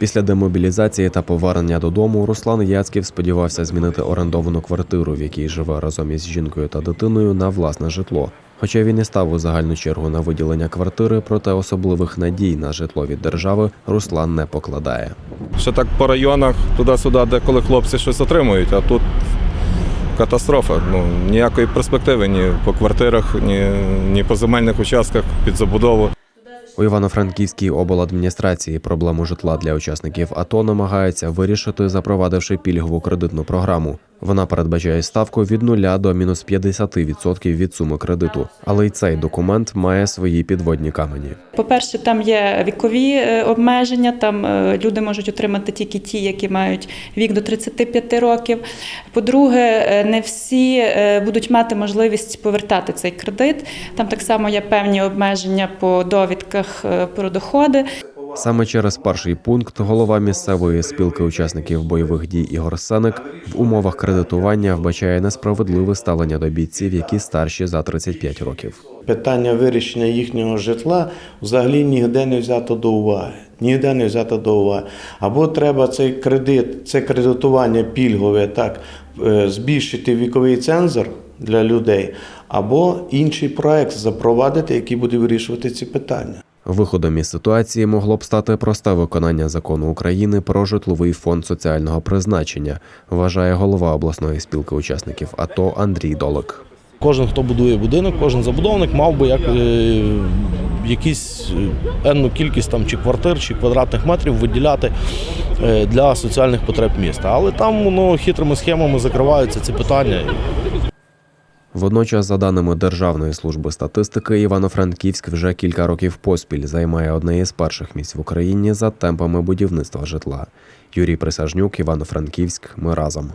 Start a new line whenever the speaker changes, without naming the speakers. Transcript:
Після демобілізації та повернення додому Руслан Яцьків сподівався змінити орендовану квартиру, в якій живе разом із жінкою та дитиною, на власне житло. Хоча він і став у загальну чергу на виділення квартири, проте особливих надій на житло від держави Руслан не покладає.
Ще так по районах, туди-сюди, де коли хлопці щось отримують, а тут катастрофа. Ну, ніякої перспективи ні по квартирах, ні, ні по земельних участках під забудову.
У Івано-Франківській обладміністрації проблему житла для учасників АТО намагаються вирішити, запровадивши пільгову кредитну програму. Вона передбачає ставку від 0 до мінус 50% від суми кредиту. Але й цей документ має свої підводні камені.
По-перше, там є вікові е, обмеження. Там е, люди можуть отримати тільки ті, які мають вік до 35 років. По-друге, е, не всі будуть мати можливість повертати цей кредит. Там так само є певні обмеження по довідках про доходи.
Саме через перший пункт голова місцевої спілки учасників бойових дій Ігор Сеник в умовах кредитування вбачає несправедливе ставлення до бійців, які старші за 35 років.
Питання вирішення їхнього житла взагалі ніде не взято до уваги. Ніде не взято до уваги. Або треба цей кредит, це кредитування пільгове, так, е, збільшити віковий цензор для людей, або інший проект запровадити, який буде вирішувати ці питання.
Виходом із ситуації могло б стати просте виконання закону України про житловий фонд соціального призначення, вважає голова обласної спілки учасників АТО Андрій Долик.
Кожен, хто будує будинок, кожен забудовник мав би як е, якісь е, енну кількість там чи квартир, чи квадратних метрів виділяти е, для соціальних потреб міста. Але там воно хитрими схемами закриваються ці питання.
Водночас, за даними Державної служби статистики, Івано-Франківськ вже кілька років поспіль займає одне із перших місць в Україні за темпами будівництва житла. Юрій Присяжнюк, Івано-Франківськ. Ми разом.